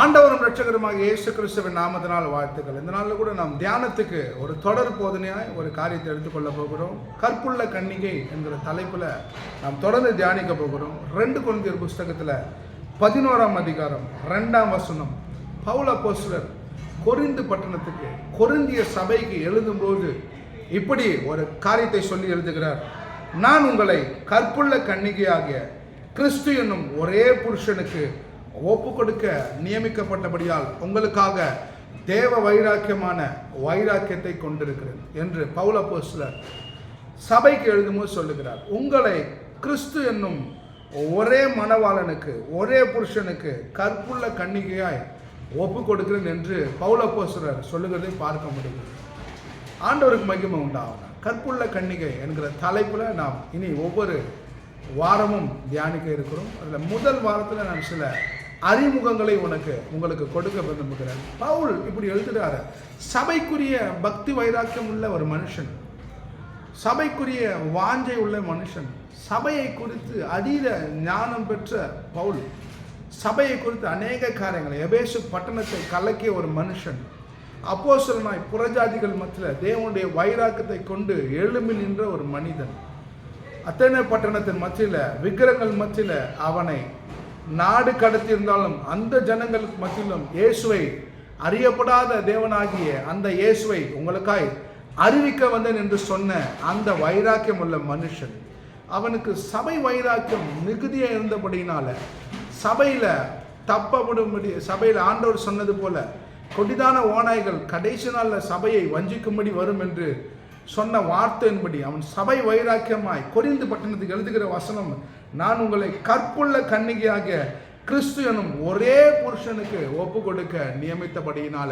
ஆண்டவரும் ரட்சகருமாக இயேசு கிறிஸ்துவின் நாமத்தினால் வாழ்த்துக்கள். இந்த நாளில் கூட நாம் தியானத்துக்கு ஒரு தொடர் போதனையாய் ஒரு காரியத்தை எடுத்துக்கொள்ள போகிறோம். கற்புள்ள கன்னிகை என்கிற தலைப்பில் நாம் தொடர்ந்து தியானிக்க போகிறோம். ரெண்டு குழந்தையர் புஸ்தகத்தில் பதினோராம் அதிகாரம் ரெண்டாம் வசனம். பவுல போஸ்லர் கொரிந்து பட்டணத்துக்கு கொருந்திய சபைக்கு எழுதும்போது இப்படி ஒரு காரியத்தை சொல்லி எழுதுகிறார். நான் உங்களை கற்புள்ள கன்னிகையாகிய கிறிஸ்து என்னும் ஒரே புருஷனுக்கு ஒப்பு கொடுக்க நியமிக்கப்பட்டபடியால் உங்களுக்காக தேவ வைராக்கியமான வைராக்கியத்தை கொண்டிருக்கிறேன் என்று பவுல போஸ்லர் சபைக்கு எழுதும்போது சொல்லுகிறார். உங்களை கிறிஸ்து என்னும் ஒரே மணவாளனுக்கு ஒரே புருஷனுக்கு கற்புள்ள கன்னிகையாய் ஒப்பு கொடுக்கிறேன் என்று பவுல போஸ்லர் சொல்லுகிறதை பார்க்க முடிகிறது. ஆண்டவருக்கு மகிமை உண்டாகும் கற்புள்ள கன்னிகை என்கிற தலைப்பில் நாம் இனி ஒவ்வொரு வாரமும் தியானிக்க இருக்கிறோம். அதில் முதல் வாரத்தில் நான் சில அறிமுகங்களை உனக்கு உங்களுக்கு கொடுக்க விரும்புகிறேன். பவுல் இப்படி எழுதுகிறாரு சபைக்குரிய பக்தி வைராக்கியம் உள்ள ஒரு மனுஷன். சபைக்குரிய வாஞ்சை உள்ள மனுஷன். சபையை குறித்து அதீத ஞானம் பெற்ற பவுல். சபையை குறித்து அநேக காரியங்களை எபேசு பட்டணத்தை கலக்கிய ஒரு மனுஷன். அப்போசலனாய் புறஜாதிகள் மத்தியில் தேவனுடைய வைராக்கத்தை கொண்டு எழும்பி நின்ற ஒரு மனிதன். அத்தனை பட்டணத்தின் மத்தியில் விக்கிரங்கள் மத்தியில் அவனை நாடு கடத்தியிருந்தாலும் அந்த ஜனங்களுக்கு மத்தியிலும் இயேசுவை அறியப்படாத தேவனாகிய அந்த இயேசுவை உங்களுக்காய் அறிவிக்க வந்தேன் என்று சொன்ன அந்த வைராக்கியம் உள்ள மனுஷன். அவனுக்கு சபை வைராக்கியம் மிகுதியாக இருந்தபடினால சபையில் தப்பப்படும்படி சபையில் ஆண்டவர் சொன்னது போல கொடிதான ஓநாய்கள் கடைசி நாளில் சபையை வஞ்சிக்கும்படி வரும் என்று சொன்ன வார்த்தையின்படி அவன் சபை வைராக்கியமாய் கொரிந்து பட்டணத்துக்கு எழுதுகிற வசனம் நான் உங்களை கற்புள்ள கண்ணிகையாக கிறிஸ்து எனும் ஒரே புருஷனுக்கு ஒப்பு கொடுக்க நியமித்தபடியினால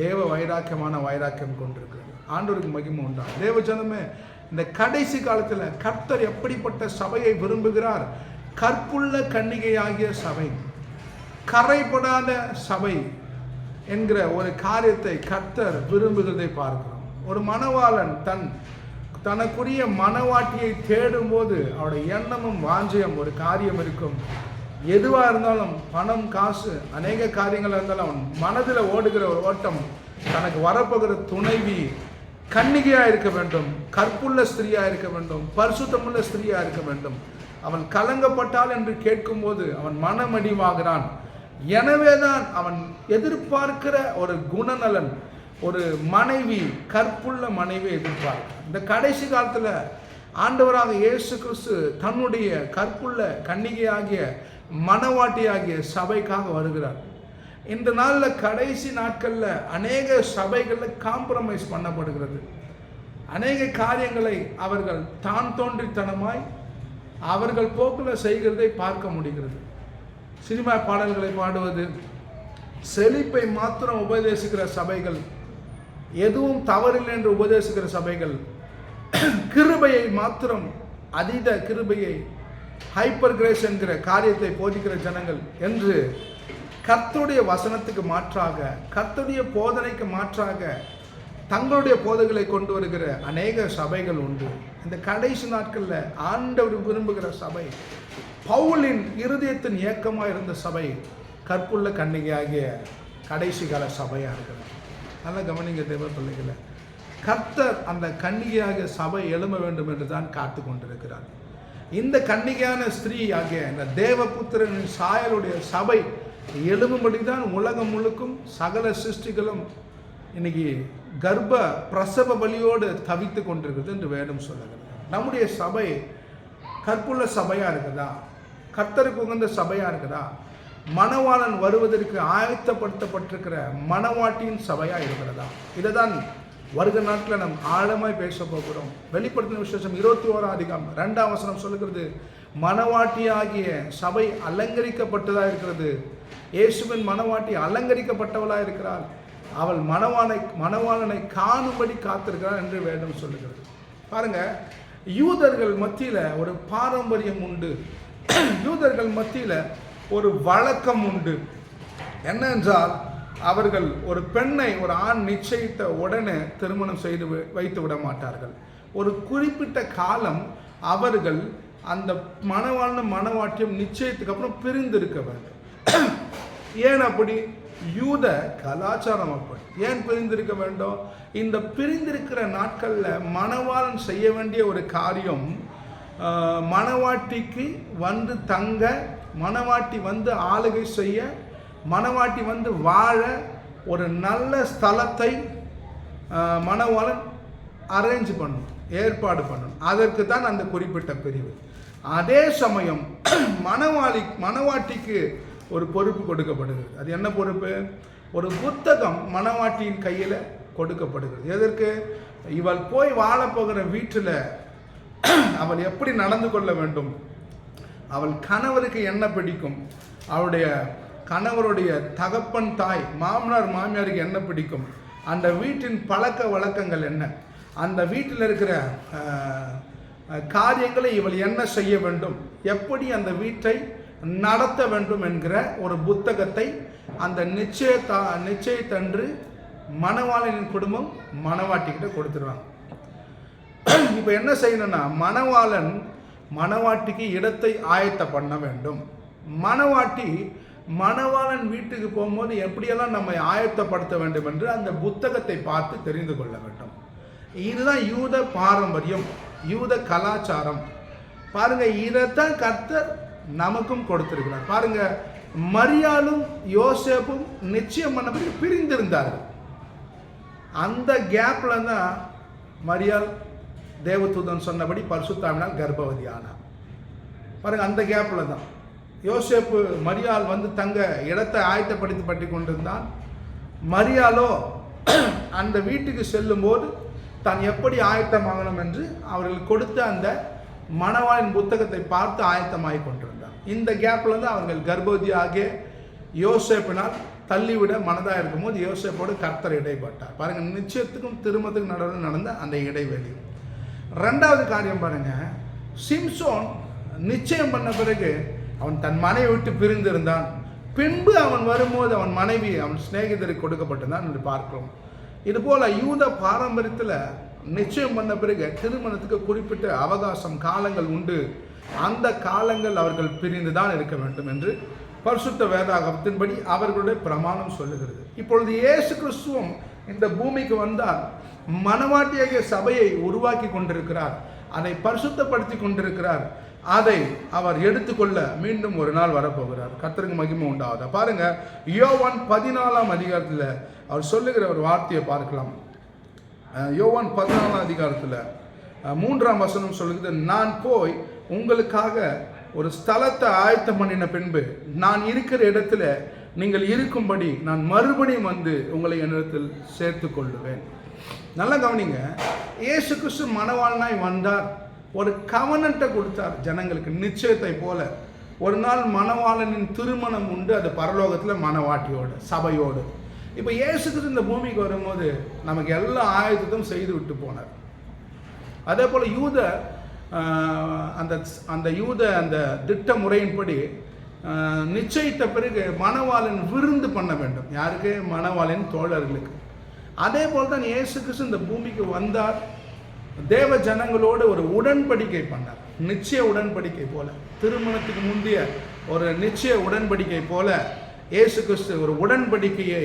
தேவ வைராக்கியமான வைராக்கியம் கொண்டிருக்கிறது. ஆண்டவருக்கு மகிமை உண்டா தேவ ஜனமே இந்த கடைசி காலத்தில் கர்த்தர் எப்படிப்பட்ட சபையை விரும்புகிறார்? கற்புள்ள கன்னிகையாகிய சபை கரைப்படாத சபை என்கிற ஒரு காரியத்தை கர்த்தர் விரும்புகிறதை பார்க்கிறோம். ஒரு மணவாளன் தன் தனக்குரிய மனவாட்டியை தேடும்போது அவருடைய எண்ணமும் வாஞ்சயம் ஒரு காரியம் இருக்கும். எதுவாக இருந்தாலும் பணம் காசு அநேக காரியங்கள் இருந்தாலும் அவன் மனதில் ஓடுகிற ஒரு ஓட்டம் தனக்கு வரப்போகிற துணைவி கன்னிகையாக இருக்க வேண்டும் கற்புள்ள ஸ்திரியாக இருக்க வேண்டும் பரிசுத்தமுள்ள ஸ்திரியாக இருக்க வேண்டும். அவன் கலங்கப்பட்டால் என்று கேட்கும்போது அவன் மனமடிவாகிறான் எனவே தான் அவன் எதிர்பார்க்கிற ஒரு குணநலன் ஒரு மனைவி கற்புள்ள மனைவி எதிர்பார்க்கிறான். இந்த கடைசி காலத்தில் ஆண்டவராக இயேசு கிறிஸ்து தன்னுடைய கற்புள்ள கன்னிகையாகிய மனவாட்டியாகிய சபைக்காக வருகிறார். இந்த நாளில் கடைசி நாட்களில் அநேக சபைகளில் காம்ப்ரமைஸ் பண்ணப்படுகிறது. அநேக காரியங்களை அவர்கள் தான் தோன்றித்தனமாய் அவர்கள் போக்கில் செய்கிறதை பார்க்க முடிகிறது. சினிமா பாடல்களை பாடுவது செழிப்பை மாத்திரம் உபதேசிக்கிற சபைகள் எதுவும் தவறில்லை என்று உபதேசிக்கிற சபைகள் கிருபையை மாத்திரம் அதீத கிருபையை ஹைப்பர் கிரேஸ் என்கிற காரியத்தை போதிக்கிற ஜனங்கள் என்று கர்த்தருடைய வசனத்துக்கு மாற்றாக கர்த்தருடைய போதனைக்கு மாற்றாக தங்களுடைய போதைகளை கொண்டு வருகிற அநேக சபைகள் உண்டு. இந்த கடைசி நாட்களில் ஆண்டவர் விரும்புகிற சபை பவுலின் இருதயத்தின் இயக்கமாக இருந்த சபை கற்புள்ள கண்ணிகையாகிய கடைசி கால சபையாக இருக்கிறது. நல்லா கவனிங்க தேவ பிள்ளைகளை. கர்த்தர் அந்த கன்னிகையாக சபை எழும்ப வேண்டும் என்று தான் காத்து கொண்டிருக்கிறார். இந்த கன்னிகையான ஸ்திரீ ஆகிய இந்த தேவபுத்திரனின் சாயலுடைய சபை எழும்பும்படி தான் உலகம் முழுக்கும் சகல சிருஷ்டிகளும் இன்னைக்கு கர்ப்ப பிரசவ வழியோடு தவித்து கொண்டிருக்கிறது என்று வேதம் சொல்லுகிறது. நம்முடைய சபை கற்புள்ள சபையாக இருக்குதா? கர்த்தருக்கு உகந்த சபையாக இருக்குதா? மணவாளன் வருவதற்கு ஆயத்தப்படுத்தப்பட்டிருக்கிற மணவாட்டியின் சபையாக இருக்கிறதா? இதை தான் வருக நாட்டில் நாம் ஆழமாய் பேச போகிறோம். வெளிப்படுத்தின விசேஷம் இருபத்தி ஓராம் அதிகம் ரெண்டாம் வசனம் சொல்லுகிறது மணவாட்டியாகிய சபை அலங்கரிக்கப்பட்டதாக இருக்கிறது. இயேசுவின் மனவாட்டி அலங்கரிக்கப்பட்டவளாக இருக்கிறாள். அவள் மணவானை மணவாளனை காணும்படி காத்திருக்கிறாள் என்று வேதம் சொல்லுகிறது. பாருங்க யூதர்கள் மத்தியில் ஒரு பாரம்பரியம் உண்டு. யூதர்கள் மத்தியில் ஒரு வழக்கம் உண்டு. என்னென்றால் அவர்கள் ஒரு பெண்ணை ஒரு ஆண் நிச்சயித்த உடனே திருமணம் செய்து வைத்து விட மாட்டார்கள். ஒரு குறிப்பிட்ட காலம் அவர்கள் அந்த மணவாழ்ன மணவாட்டியம் நிச்சயத்துக்கு அப்புறம் பிரிந்திருக்க வேண்டும். ஏன் அப்படி? யூத கலாச்சாரம் அப்படி. ஏன் பிரிந்திருக்க வேண்டும்? இந்த பிரிந்திருக்கிற நாட்களில் மணவாளன் செய்ய வேண்டிய ஒரு காரியம் மணவாட்டிக்கு வந்து தங்க மணவாட்டி வந்து ஆளுகை செய்ய மணவாட்டி வந்து வாழ ஒரு நல்ல ஸ்தலத்தை ஆஹ், மணவாளன் அரேஞ்ச் பண்ணும் ஏற்பாடு பண்ணணும் அதற்கு தான் அந்த குறிப்பிட்ட பிரிவு. அதே சமயம் மணவாளி மணவாட்டிக்கு ஒரு பொறுப்பு கொடுக்கப்படுகிறது. அது என்ன பொறுப்பு? ஒரு புத்தகம் மணவாட்டியின் கையில் கொடுக்கப்படுகிறது. எதற்கு? இவள் போய் வாழப்போகிற வீட்டில் அவள் எப்படி நடந்து கொள்ள வேண்டும்? அவள் கணவருக்கு என்ன பிடிக்கும்? அவளுடைய கணவருடைய தகப்பன் தாய் மாமனார் மாமியாருக்கு என்ன பிடிக்கும்? அந்த வீட்டின் பழக்க வழக்கங்கள் என்ன? அந்த வீட்டில் இருக்கிற காரியங்களை இவள் என்ன செய்ய வேண்டும்? எப்படி அந்த வீட்டை நடத்த வேண்டும் என்கிற ஒரு புத்தகத்தை அந்த நிச்சயத்தா நிச்சயத்தன்று மணவாளனின் குடும்பம் மணவாட்டிக்கிட்ட கொடுத்துருவாங்க. இப்போ என்ன செய்யணும்னா மணவாளன் மணவாட்டிக்கு இடத்தை ஆயத்த பண்ண வேண்டும். மணவாட்டி மணவாளன் வீட்டுக்கு போகும்போது எப்படியெல்லாம் நம்மை ஆயத்தப்படுத்த வேண்டும் என்று அந்த புத்தகத்தை பார்த்து தெரிந்து கொள்ள வேண்டும். இதுதான் யூத பாரம்பரியம் யூத கலாச்சாரம். பாருங்க இதைத்தான் கர்த்தர் நமக்கும் கொடுத்திருக்கிறார். பாருங்க மரியாளும் யோசேப்பும் நிச்சயம் பண்ணபடி பிரிந்திருந்தார்கள். அந்த கேப்ல தான் மரியாள் தேவதூதன் சொன்னபடி பரிசுத்தாமினால் கர்ப்பவதி ஆனார் பாருங்க அந்த கேப்ல தான். யோசேப்பு மரியாள் வந்து தங்க இடத்தை ஆயத்தப்படுத்தி பற்றி கொண்டிருந்தான். மரியாளோ அந்த வீட்டுக்கு செல்லும்போது தான் எப்படி ஆயத்தமாகணும் என்று அவர்கள் கொடுத்த அந்த மணவாளின் புத்தகத்தை பார்த்து ஆயத்தமாகி கொண்டிருந்தார் இந்த கேப்பில் தான் அவர்கள் கர்ப்பவதி யோசேப்பினால் தள்ளிவிட மனதாக இருக்கும்போது யோசேப்போடு கர்த்தர் இடைப்பட்டார். பாருங்கள் நிச்சயத்துக்கும் திருமத்துக்கும் நடுவில் நடந்த அந்த இடைவெளி. ரெண்டாவது காரியம் பாருங்கள் சிம்சோன் நிச்சயம் பண்ண பிறகு அவன் தன் மனைவி விட்டு பிரிந்திருந்தான். பின்பு அவன் வரும்போது அவன் மனைவி அவன் சிநேகிதருக்கு கொடுக்கப்பட்டதான் என்று பார்க்கிறோம். இதுபோல் யூத பாரம்பரியத்தில் நிச்சயம் பண்ண பிறகு திருமணத்துக்கு குறிப்பிட்ட அவகாசம் காலங்கள் உண்டு. அந்த காலங்கள் அவர்கள் பிரிந்து தான் இருக்க வேண்டும் என்று பரிசுத்த வேதாகமத்தின்படி அவர்களுடைய பிரமாணம் சொல்லுகிறது. இப்பொழுது இயேசு கிறிஸ்துவம் இந்த பூமிக்கு வந்தால் மனவாட்டியாகிய சபையை உருவாக்கி கொண்டிருக்கிறார். அதை பரிசுத்தப்படுத்தி கொண்டிருக்கிறார். அதை அவர் எடுத்துக்கொள்ள மீண்டும் ஒரு நாள் வரப்போகிறார். கத்தருக்கு மகிமை உண்டாவதா பாருங்க யோவான் பதினாலாம் அதிகாரத்தில் அவர் சொல்லுகிற ஒரு வார்த்தையை பார்க்கலாம். யோவான் பதினாலாம் அதிகாரத்தில் மூன்றாம் வசனம் சொல்லுகிறது நான் போய் உங்களுக்காக ஒரு ஸ்தலத்தை ஆயத்தம் பண்ணின பின்பு நான் இருக்கிற இடத்துல நீங்கள் இருக்கும்படி நான் மறுபடியும் வந்து உங்களை என்னிடத்தில் சேர்த்து கொள்ளுவேன் நல்லா கவனிங்க இயேசு கிறிஸ்து மனவாழ்நாய் வந்தார். ஒரு கவனத்தை கொடுத்தார் ஜனங்களுக்கு நிச்சயத்தை போல. ஒரு நாள் மணவாளனின் திருமணம் உண்டு அது பரலோகத்தில் மணவாட்டியோடு சபையோடு. இப்போ இயேசு இந்த பூமிக்கு வரும்போது நமக்கு எல்லா ஆயுதத்தையும் செய்து விட்டு போனார். அதே போல் யூத அந்த அந்த யூத அந்த திட்ட முறையின்படி நிச்சயித்த பிறகு மணவாளன் விருந்து பண்ண வேண்டும். யாருக்கு? மணவாளின் தோழர்களுக்கு. அதே போல் தான் இயேசு கிறிஸ்து இந்த பூமிக்கு வந்தார். தேவ ஜனங்களோடு ஒரு உடன்படிக்கை பண்ணார். நிச்சய உடன்படிக்கை போல. திருமணத்துக்கு முந்தைய ஒரு நிச்சய உடன்படிக்கை போல இயேசு கிறிஸ்து ஒரு உடன்படிக்கையை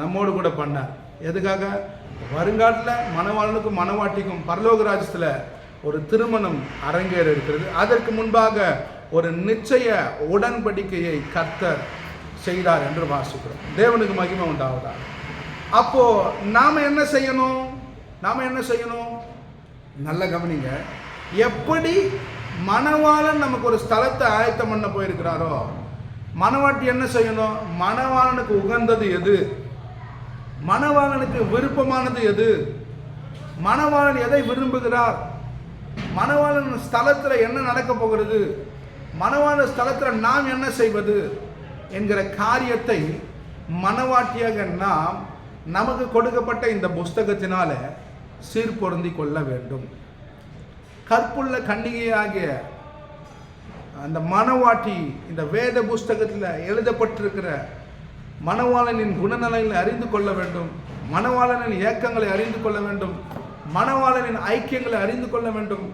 நம்மோடு கூட பண்ணார். எதுக்காக? வருங்காட்டில் மணவாளனுக்கும் மணவாட்டிக்கும் பரலோக ராஜ்யத்தில் ஒரு திருமணம் அரங்கேற இருக்கிறது. அதற்கு முன்பாக ஒரு நிச்சய உடன்படிக்கையை கர்த்தர் செய்தார் என்று வாசிக்கிறோம். தேவனுக்கு மகிமை உண்டாவதா அப்போ நாம் என்ன செய்யணும்? நாம் என்ன செய்யணும்? நல்ல கவனிங்க. எப்படி மணவாளன் நமக்கு ஒரு ஸ்தலத்தை ஆயத்தம் பண்ண போயிருக்கிறாரோ மணவாட்டி என்ன செய்யணும்? மணவாளனுக்கு உகந்தது எது? மணவாளனுக்கு விருப்பமானது எது? மணவாளன் எதை விரும்புகிறார்? மணவாளன் ஸ்தலத்தில் என்ன நடக்க போகிறது? மணவாளன் ஸ்தலத்தில் நாம் என்ன செய்வது? என்கிற காரியத்தை மணவாட்டியாக நாம் நமக்கு கொடுக்கப்பட்ட இந்த புஸ்தகத்தினால சீர்பொருந்தி கொள்ள வேண்டும். கற்புள்ள கண்ணிகையாகிய அந்த மனவாட்டி இந்த வேத புஸ்தகத்தில் எழுதப்பட்டிருக்கிற மணவாளனின் குணநலங்களை அறிந்து கொள்ள வேண்டும் மணவாளனின் இயக்கங்களை அறிந்து கொள்ள வேண்டும் மணவாளனின் ஐக்கியங்களை அறிந்து கொள்ள வேண்டும்.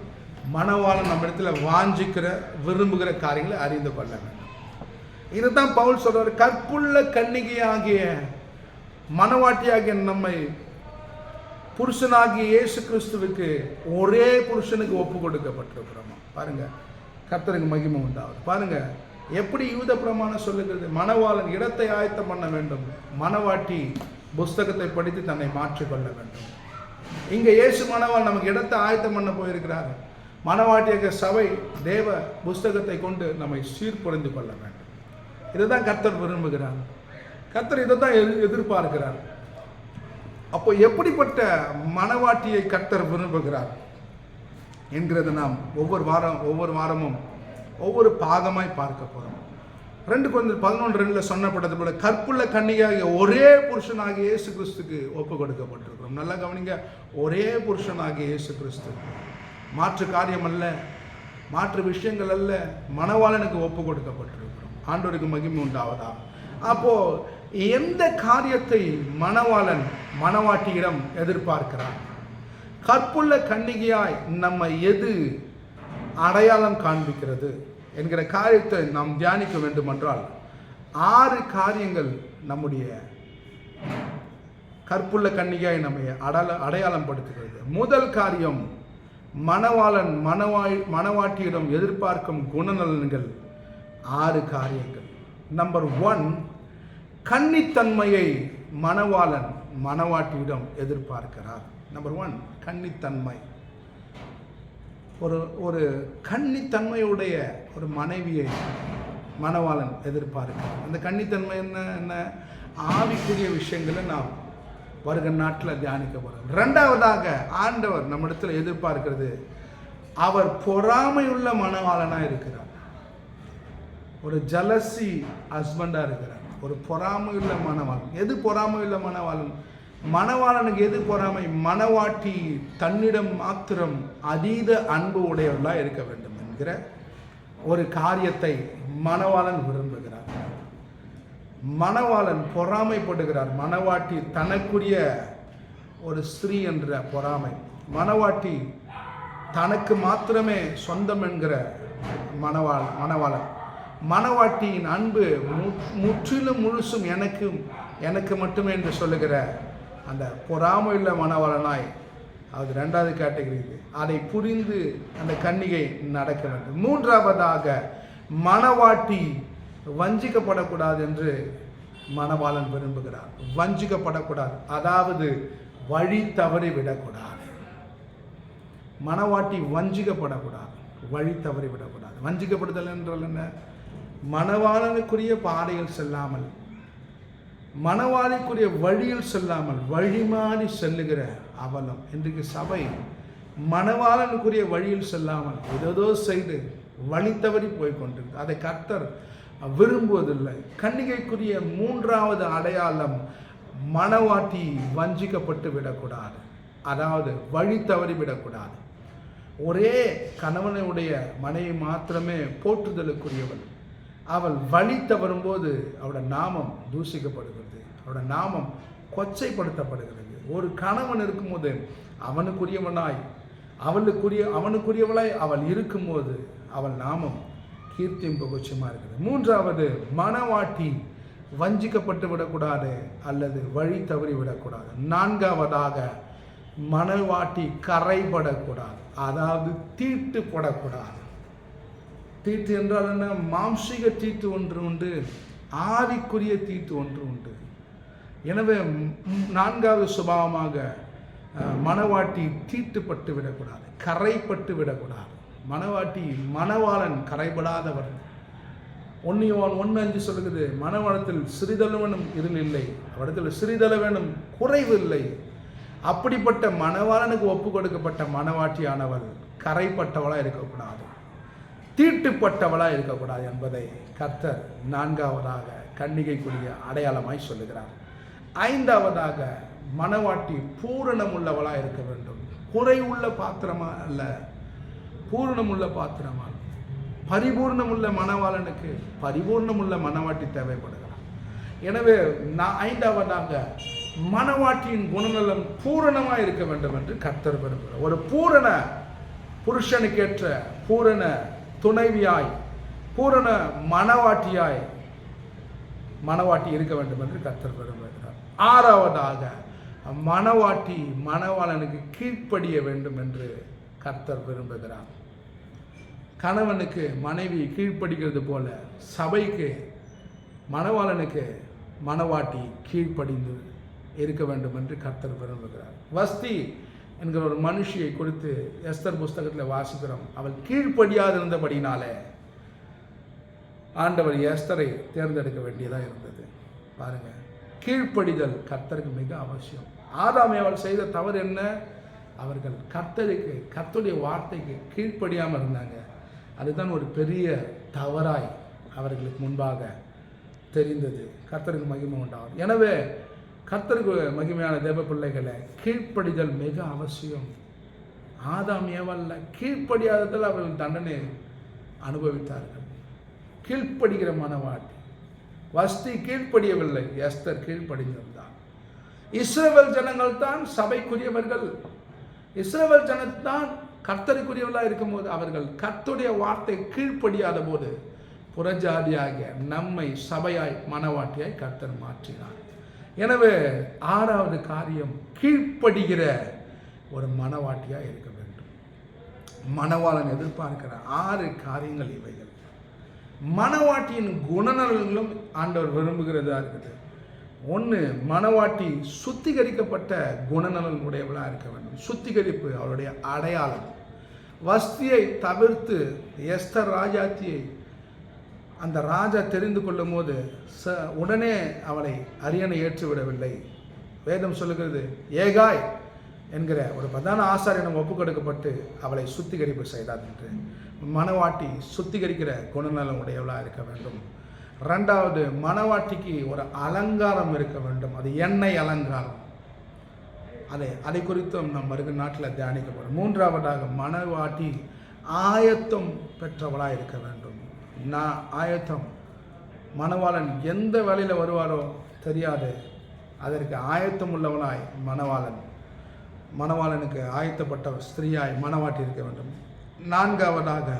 மணவாளன் நம்ம இடத்துல வாஞ்சிக்கிற விரும்புகிற காரியங்களை அறிந்து கொள்ள வேண்டும். இதுதான் பவுல் சொல்றாரு கற்புள்ள கன்னிகையாகிய மனவாட்டியாகிய நம்மை புருஷனாகிய இயேசு கிறிஸ்துவுக்கு ஒரே புருஷனுக்கு ஒப்பு கொடுக்கப்பட்டிருக்கிறோமா பாருங்க கர்த்தருக்கு மகிமை உண்டாகுது. பாருங்க எப்படி யூத பிரமாணம் சொல்லுகிறது? மணவாளன் இடத்தை ஆயத்தம் பண்ண வேண்டும். மணவாட்டி புஸ்தகத்தை படித்து தன்னை மாற்றிக்கொள்ள வேண்டும். இங்கே இயேசு மணவாள் நமக்கு இடத்தை ஆயத்தம் பண்ண போயிருக்கிறார். மணவாட்டியக சபை தேவ புஸ்தகத்தை கொண்டு நம்மை சீர்புரிந்து கொள்ள வேண்டும். இதை தான் கர்த்தர் விரும்புகிறார். கர்த்தர் இதை தான் எதிர்பார்க்கிறார். அப்போ எப்படிப்பட்ட மனவாட்டியை கர்த்தர் விரும்புகிறார் என்கிறது நாம் ஒவ்வொரு வாரம் ஒவ்வொரு வாரமும் ஒவ்வொரு பாகமாய் பார்க்க போகிறோம் ரெண்டு கொஞ்சம் பதினொன்று ரெண்டில் சொன்னப்பட்டது போல கற்புள்ள கண்ணியாக ஒரே புருஷனாக இயேசு கிறிஸ்துக்கு ஒப்பு கொடுக்கப்பட்டிருக்கிறோம். நல்லா கவனிங்க ஒரே புருஷனாக இயேசு கிறிஸ்து. மாற்று காரியம் அல்ல மாற்று விஷயங்கள் அல்ல மனவாளனுக்கு ஒப்பு கொடுக்கப்பட்டிருக்கிறோம். ஆண்டோருக்கு மகிமை உண்டாவதா? அப்போது எந்த காரியத்தை மணவாளன் மணவாட்டியிடம் எதிர்பார்க்கிறான்? கற்புள்ள கன்னிகையாய் நம்ம எது அடையாளம் காண்பிக்கிறது என்கிற காரியத்தை நாம் தியானிக்க வேண்டுமென்றால் ஆறு காரியங்கள் நம்முடைய கற்புள்ள கன்னிகையாய் நம்மை அடல அடையாளம் படுத்துகிறது முதல் காரியம் மணவாளன் மணவாய் மணவாட்டியிடம் எதிர்பார்க்கும் குணநலன்கள் ஆறு காரியங்கள். நம்பர் ஒன் கன்னித்தன்மையை மணவாளன் மணவாட்டியிடம் எதிர்பார்க்கிறார். நம்பர் ஒன் கன்னித்தன்மை ஒரு ஒரு கன்னித்தன்மையுடைய ஒரு மனைவியை மணவாளன் எதிர்பார்க்கிறார். அந்த கன்னித்தன்மை என்ன என்ன? ஆவிக்குரிய விஷயங்களை நாம் வருகிற நாட்டில் தியானிக்க போகிறோம் ரெண்டாவதாக ஆண்டவர் நம்மிடத்தில் எதிர்பார்க்கிறது அவர் பொறாமையுள்ள மணவாளனாக இருக்கிறார். ஒரு ஜலசி ஹஸ்பண்டாக இருக்கிறார். ஒரு பொறாமையுள்ள மணவாளன் எது பொறாமையுள்ள மணவாளன் மணவாளனுக்கு எது பொறாமை? மணவாட்டி தன்னிடம் மாத்திரம் அதீத அன்பு உடையவர்களாக இருக்க வேண்டும் என்கிற ஒரு காரியத்தை மணவாளன் விரும்புகிறார். மணவாளன் பொறாமைப்படுகிறார். மணவாட்டி தனக்குரிய ஒரு ஸ்திரீ என்ற பொறாமை. மணவாட்டி தனக்கு மாத்திரமே சொந்தம் என்கிற மணவாள் மணவாளன் மணவாட்டியின் அன்பு முற்றிலும் முழுசும் எனக்கும் எனக்கு மட்டுமே என்று சொல்லுகிற அந்த பொறாமையுள்ள மணவாளனாய் அது ரெண்டாவது கேட்டகரி இது. அதை புரிந்து அந்த கன்னிகை நடக்க வேண்டும். மூன்றாவதாக மணவாட்டி வஞ்சிக்கப்படக்கூடாது என்று மணவாளன் விரும்புகிறார். வஞ்சிக்கப்படக்கூடாது. அதாவது வழி தவறி விடக்கூடாது. மணவாட்டி வஞ்சிக்கப்படக்கூடாது. வழி தவறி விடக்கூடாது. வஞ்சிக்கப்படுதல் என்றால் என்ன? மணவாளனுக்குரிய பாதையில் செல்லாமல் மணவாளிக்குரிய வழியில் செல்லாமல் வழிமாறி செல்லுகிற அவலம் இன்றைக்கு சபை மணவாளனுக்குரிய வழியில் செல்லாமல் ஏதோ செய்து வழி தவறி போய்கொண்டிருக்கு. அதை கர்த்தர் விரும்புவதில்லை. கன்னிகைக்குரிய மூன்றாவது அடையாளம் மணவாட்டி வஞ்சிக்கப்பட்டு விடக்கூடாது. அதாவது வழி தவறி விடக்கூடாது. ஒரே கணவனுடைய மனைவி மாத்திரமே போற்றுதலுக்குரியவள். அவள் வழி வரும்போது அவளோட நாமம் தூசிக்கப்படுகிறது. அவளோட நாமம் கொச்சைப்படுத்தப்படுகிறது. ஒரு கணவன் இருக்கும்போது அவனுக்குரியவனாய் அவளுக்குரிய அவனுக்குரியவளாய் அவள் இருக்கும்போது அவள் நாமம் கீர்த்தியும் புகழ்ச்சியமாக இருக்குது மூன்றாவது மனவாட்டி வஞ்சிக்கப்பட்டு விடக்கூடாது அல்லது வழி தவறி விடக்கூடாது. நான்காவதாக மனவாட்டி கரைபடக்கூடாது. அதாவது தீட்டுப்படக்கூடாது. தீட்டு என்றால் என்ன? மாம்சிக தீட்டு ஒன்று உண்டு ஆவிக்குரிய தீட்டு ஒன்று உண்டு. எனவே நான்காவது சுபாவமாக மனவாட்டி தீட்டுப்பட்டு விடக்கூடாது கரைப்பட்டு விடக்கூடாது. மனவாட்டி மணவாளன் கரைபடாதவர். ஒன்னியவான் ஒன்று அஞ்சு சொல்லுகிறது மணவாளத்தில் சிறிதளவனும் இருள் இல்லை அவரிடத்தில் சிறிதளவனும் குறைவு இல்லை. அப்படிப்பட்ட மணவாளனுக்கு ஒப்பு கொடுக்கப்பட்ட மனவாட்டியானவள் கரைப்பட்டவளாக இருக்கக்கூடாது. தீட்டுப்பட்டவளாக இருக்கக்கூடாது என்பதை கர்த்தர் நான்காவதாக கன்னிகைக்குரிய அடையாளமாய் சொல்லுகிறார். ஐந்தாவதாக மனவாட்டி பூரணமுள்ளவளாக இருக்க வேண்டும். குறை உள்ள பாத்திரமா அல்ல பூரணமுள்ள பாத்திரமா? பரிபூர்ணமுள்ள மனவாளனுக்கு பரிபூர்ணமுள்ள மனவாட்டி தேவைப்படுகிறார். எனவே நான் ஐந்தாவதாக மனவாட்டியின் குணநலம் பூரணமாக இருக்க வேண்டும் என்று கர்த்தர் விரும்புகிறார். ஒரு பூரண புருஷனுக்கேற்ற பூரண துணைவியாய் பூரண மனவாட்டியாய் மனவாட்டி இருக்க வேண்டும் என்று கத்தர் விரும்புகிறார். ஆறாவதாக மனவாட்டி மணவாளனுக்கு கீழ்ப்படிய வேண்டும் என்று கர்த்தர் விரும்புகிறார். கணவனுக்கு மனைவி கீழ்ப்படுகிறது போல சபைக்கு மணவாளனுக்கு மணவாட்டி கீழ்ப்படிந்து இருக்க வேண்டும் என்று கர்த்தர் விரும்புகிறார். வஸ்தி என்கிற ஒரு மனுஷியை கொடுத்து எஸ்தர் புஸ்தகத்தில் வாசிக்கிறோம். அவள் கீழ்ப்படியாதிருந்தபடினாலே ஆண்டவர் எஸ்தரை தேர்ந்தெடுக்க வேண்டியதாக இருந்தது. பாருங்க கீழ்ப்படிதல் கர்த்தருக்கு மிக அவசியம். ஆதாமை அவள் செய்த தவறு என்ன? அவர்கள் கர்த்தருக்கு கர்த்தருடைய வார்த்தைக்கு கீழ்ப்படியாமல் இருந்தாங்க. அதுதான் ஒரு பெரிய தவறாய் அவர்களுக்கு முன்பாக தெரிந்தது. கர்த்தருக்கு மகிமை உண்டாகும் எனவே கர்த்தருக்கு மகிமையான தேவ பிள்ளைகளை கீழ்ப்படிதல் மிக அவசியம். ஆதாம் ஏவல்ல கீழ்ப்படியாததில் அவர்கள் தண்டனை அனுபவித்தார்கள். கீழ்ப்படுகிற மனவாட்டி. வஸ்தி கீழ்ப்படியவில்லை. எஸ்தர் கீழ்ப்படிந்திருந்தார். இஸ்ரவேல் ஜனங்கள் தான் சபைக்குரியவர்கள். இஸ்ரேவல் ஜனத்தான் கர்த்தருக்குரியவர்களாக இருக்கும்போது அவர்கள் கர்த்தருடைய வார்த்தை கீழ்ப்படியாத போது புறஜாதியாகிய நம்மை சபையாய் மனவாட்டியாய் கர்த்தர் மாற்றினார். எனவே ஆறாவது காரியம் கீழ்ப்படுகிற ஒரு மனவாட்டியாக இருக்க வேண்டும். மனவாளன் எதிர்பார்க்கிற ஆறு காரியங்கள் இவைகள். மனவாட்டியின் குணநலன்களும் ஆண்டவர் விரும்புகிறதா இருக்குது. ஒன்று மணவாட்டி சுத்திகரிக்கப்பட்ட குணநலன் உடையவளாக இருக்க வேண்டும். சுத்திகரிப்பு அவளுடைய அடையாளம். வஸ்தியை தவிர்த்து எஸ்தர் ராஜாத்தியை அந்த ராஜா தெரிந்து கொள்ளும் போது ச உடனே அவளை அரியணை ஏற்றுவிடவில்லை. வேதம் சொல்லுகிறது ஏகாய் என்கிற ஒரு பிரதான ஆசாரியனம் ஒப்புக்கொடுக்கப்பட்டு அவளை சுத்திகரிப்பு செய்தார் என்று. மணவாட்டி சுத்திகரிக்கிற குணநலம் உடையவளாக இருக்க வேண்டும். ரெண்டாவது மணவாட்டிக்கு ஒரு அலங்காரம் இருக்க வேண்டும். அது எண்ணெய் அலங்காரம். அதை அதை குறித்தும் நம் மருக நாட்டில் தியானிக்கப்படும் மூன்றாவதாக மணவாட்டி ஆயத்தம் பெற்றவளாக இருக்க வேண்டும். நான் ஆயத்தம். மணவாளன் எந்த வேலையில் வருவாரோ தெரியாது. அதற்கு ஆயத்தம் உள்ளவனாய் மணவாளன். மணவாளனுக்கு ஆயத்தப்பட்ட ஸ்திரீயாய் மணவாட்டி இருக்க வேண்டும். நான்காவதாக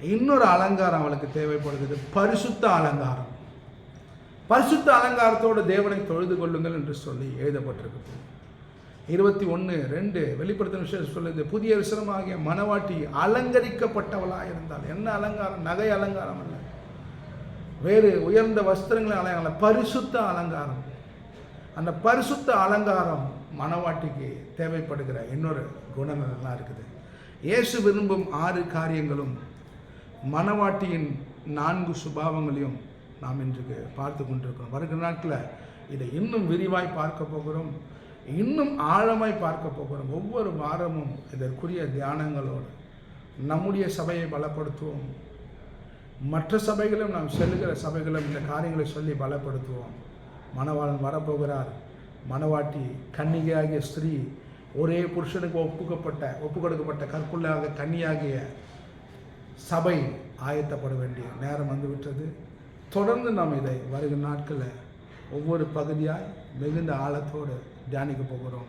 இன்னொரு அலங்காரம் அவளுக்கு தேவைப்படுகிறது. பரிசுத்த அலங்காரம். பரிசுத்த அலங்காரத்தோடு தேவனை தொழுது கொள்ளுங்கள் என்று சொல்லி எழுதப்பட்டிருக்கு இருபத்தி ஒன்று ரெண்டு வெளிப்படுத்தின விஷயம் சொல்லுது புதிய விசனமாகிய மணவாட்டி அலங்கரிக்கப்பட்டவளாக இருந்தால் என்ன அலங்காரம்? நகை அலங்காரம் அல்ல. வேறு உயர்ந்த வஸ்திரங்களை அலங்காரம் பரிசுத்த அலங்காரம். அந்த பரிசுத்த அலங்காரம் மணவாட்டிக்கு தேவைப்படுகிற இன்னொரு குணநலனாக இருக்குது. இயேசு விரும்பும் ஆறு காரியங்களும் மணவாட்டியின் நான்கு சுபாவங்களையும் நாம் இன்றைக்கு பார்த்து கொண்டிருக்கிறோம். வருகிற நாட்களில் இதை இன்னும் விரிவாய் பார்க்க போகிறோம். இன்னும் ஆழமாய் பார்க்க போகிறோம். ஒவ்வொரு வாரமும் இதற்குரிய தியானங்களோடு நம்முடைய சபையை பலப்படுத்துவோம். மற்ற சபைகளும் நாம் செல்லுகிற சபைகளும் இந்த காரியங்களை சொல்லி பலப்படுத்துவோம். மணவாளன் வரப்போகிறார். மணவாட்டி கன்னிகையாகிய ஸ்திரீ ஒரே புருஷனுக்கு ஒப்புக்கப்பட்ட ஒப்பு கொடுக்கப்பட்ட கற்குள்ளாக கன்னியாகிய சபை ஆயத்தப்பட வேண்டிய நேரம் வந்துவிட்டது. தொடர்ந்து நாம் இதை வருகிற நாட்களில் ஒவ்வொரு பகுதியாய் மிகுந்த ஆழத்தோடு தியானிக்க போகிறோம்.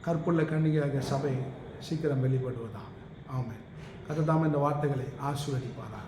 கற்புள்ள கண்ணிகளாக சபை சீக்கிரம் வெளிப்படுவதா? ஆமாம் கதை இந்த வார்த்தைகளை ஆசீர்வதிப்பாரா